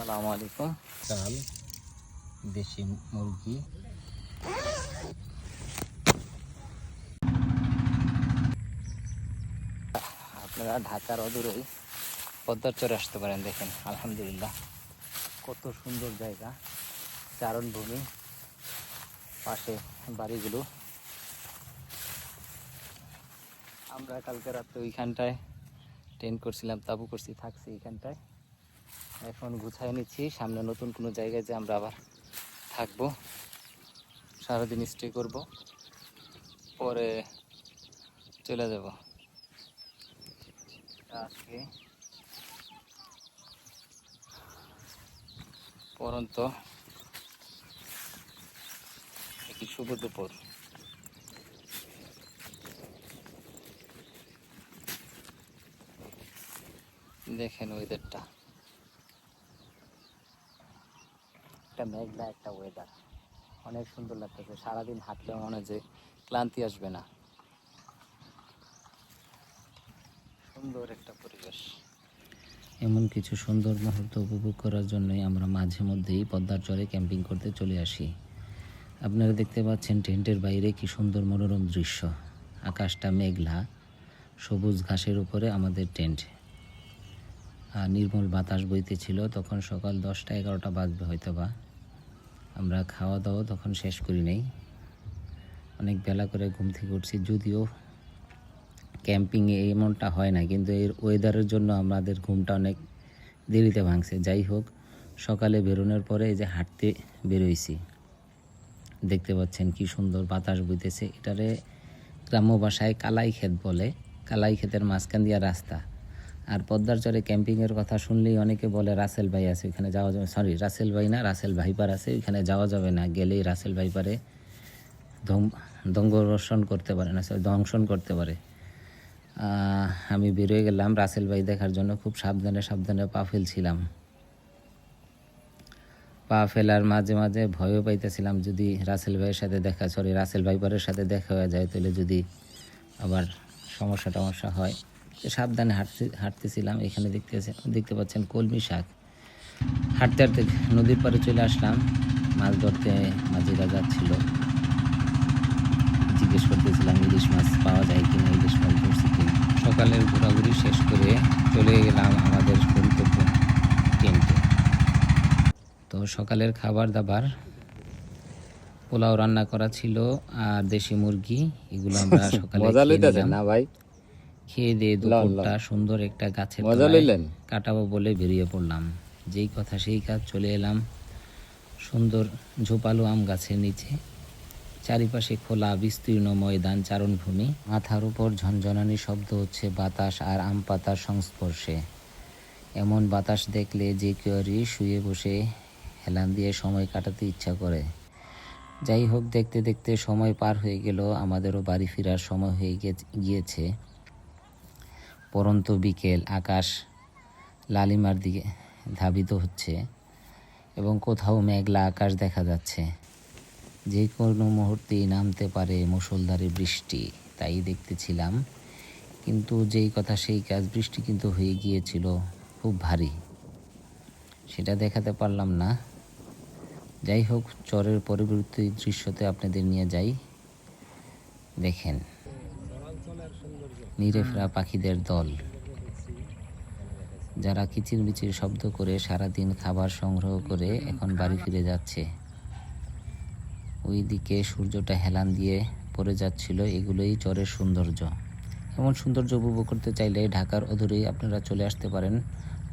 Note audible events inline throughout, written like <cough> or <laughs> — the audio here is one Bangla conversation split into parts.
আসসালামু আলাইকুম। চাল দেশি মুরগি। আপনারা ঢাকার অদূরেই পদ্মার চরে আসতে পারেন দেখেন আলহামদুলিল্লাহ। কত সুন্দর জায়গা চারণভূমি পাশে বাড়িগুলো। আমরা কালকে রাত্রে ওইখানটায় টেন্ট করছিলাম তাবু করছি থাকছি এইখানটায়। এখন গুছাই নিচ্ছি। সামনে নতুন কোনো জায়গায় যে আমরা আবার থাকব, সারাদিন স্টে করব, পরে চলে যাব। আজকে পরন্ত একটি শুভ দুপুর। দেখেন ওয়েদারটা একটা মেঘলা একটা ওয়েদার অনেক সুন্দর লাগতেছে। সারাদিন হাঁটলেও মনে হয় যে ক্লান্তি আসবে না। সুন্দর একটা পরিবেশ। এমন কিছু সুন্দর মুহূর্ত উপভোগ করার জন্যই আমরা মাঝে মধ্যেই পদ্মার চরে ক্যাম্পিং করতে চলে আসি। আপনারা দেখতে পাচ্ছেন টেন্টের বাইরে কি সুন্দর মনোরম দৃশ্য। আকাশটা মেঘলা, সবুজ ঘাসের উপরে আমাদের টেন্ট। আর নির্মল বাতাস বইতেছিল তখন সকাল দশটা এগারোটা বাজবে হয়তো বা আমরা খাওয়া দাওয়া তখন শেষ করি নাই। অনেক বেলা করে ঘুম থেকে উঠছি, যদিও ক্যাম্পিংয়ে এমনটা হয় না, কিন্তু এর ওয়েদারের জন্য আমাদের ঘুমটা অনেক দেরিতে ভাঙছে। যাই হোক, সকালে বেরোনোর পরে এই যে হাঁটতে বেরোইছি, দেখতে পাচ্ছেন কি সুন্দর বাতাস বইতেছে। এটারে গ্রাম্য ভাষায় কালাই ক্ষেত বলে। কালাই ক্ষেতের মাঝখান দিয়া রাস্তা। আর পদ্মার চরে ক্যাম্পিংয়ের কথা শুনলেই অনেকে বলে, রাসেল ভাই আছে, ওইখানে যাওয়া যাবে। সরি রাসেল ভাই না, রাসেল ভাইপার আছে, ওইখানে যাওয়া যাবে না। গেলেই রাসেল ভাইপারে দঙ্গরসন করতে পারে না দংশন করতে পারে। আমি বেরোয় গেলাম, রাসেল ভাই দেখার জন্য খুব সাবধানে সাবধানে পা ফেলছিলাম। পা ফেলার মাঝে মাঝে ভয়ও পাইতেছিলাম, যদি রাসেল ভাইয়ের সাথে দেখা সরি রাসেল ভাইপারের সাথে দেখা হয়ে যায়, তাহলে যদি আবার সমস্যা টমস্যা হয়। সাবধানে হাঁটতে হাঁটতেছিলাম এখানে দেখতে দেখতে পাচ্ছেন কলমি শাক। হাঁটতে হাঁটতে নদীর পাড়ে চলে আসলাম মাছ ধরতে মাঝিরা যাচ্ছিল। জিজ্ঞেস করতেছিলাম ইলিশ মাছ পাওয়া যায় কিনা ইলিশ মাছ ধরছি কিনা। সকালের ঘোরাঘুরি শেষ করে চলে গেলাম আমাদের গন্তব্য টেন্টে। তো সকালের খাবার দাবার পোলাও রান্না করা ছিল আর দেশি মুরগি এগুলো আমরা <laughs> সকালে মজা লইতেছেন না ভাই? খেয়ে দিয়ে দুপুরটা সুন্দর একটা গাছের কাটাবো বলে বেরিয়ে পড়লাম। যেই কথা সেই কাজ চলে এলাম। সুন্দর ঝোপালো আম গাছের নিচে। চারিপাশে খোলা বিস্তীর্ণ ময়দান চারণভূমি। মাথার উপর ঝনঝনানি শব্দ হচ্ছে বাতাস আর আম পাতার সংস্পর্শে। এমন বাতাস দেখলে যে কেউরই শুয়ে বসে হেলান দিয়ে সময় কাটাতে ইচ্ছা করে। যাই হোক দেখতে দেখতে সময় পার হয়ে গেল। আমাদেরও বাড়ি ফেরার সময় হয়ে গিয়েছে। পরন্ত বিকেল আকাশ লালিমার দিকে ধাবিত হচ্ছে এবং কোথাও মেঘলা আকাশ দেখা যাচ্ছে। যে কোনো মুহূর্তেই নামতে পারে মুষলধারে বৃষ্টি, তাই দেখতেছিলাম। কিন্তু যেই কথা সেই কাজ বৃষ্টি কিন্তু হয়ে গিয়েছিল খুব ভারী। সেটা দেখাতে পারলাম না। যাই হোক, চরের পরবর্তী দৃশ্যতে আপনাদের নিয়ে যাই। দেখেন। ফেরা পাখিদের দল। যারা কিচিরমিচির শব্দ করে সারাদিন খাবার সংগ্রহ করে এখন বাড়ি ফিরে যাচ্ছে। ওই দিকে সূর্যটা হেলান দিয়ে পড়ে যাচ্ছিল, এগুলোই চরের সৌন্দর্য। এমন সৌন্দর্য উপভোগ করতে চাইলে ঢাকার অদূরেই আপনারা চলে আসতে পারেন।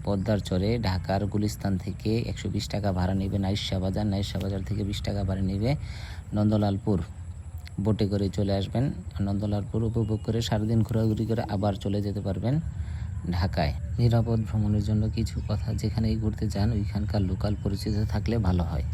পদ্মার চরে ঢাকার গুলিস্তান থেকে একশো বিশ টাকা ভাড়া নেবে নাইশা বাজার নাইশা বাজার থেকে বিশ টাকা ভাড়া নেবে নন্দলালপুর। বোটে করে চলে আসবেন। নন্দলালপুর উপভোগ করে সারাদিন ঘোরাঘুরি করে আবার চলে যেতে পারবেন ঢাকায়। নিরাপদ ভ্রমণের জন্য কিছু কথা যেখানেই ঘুরতে যান, ওইখানকার লোকাল পরিচিত থাকলে ভালো হয়।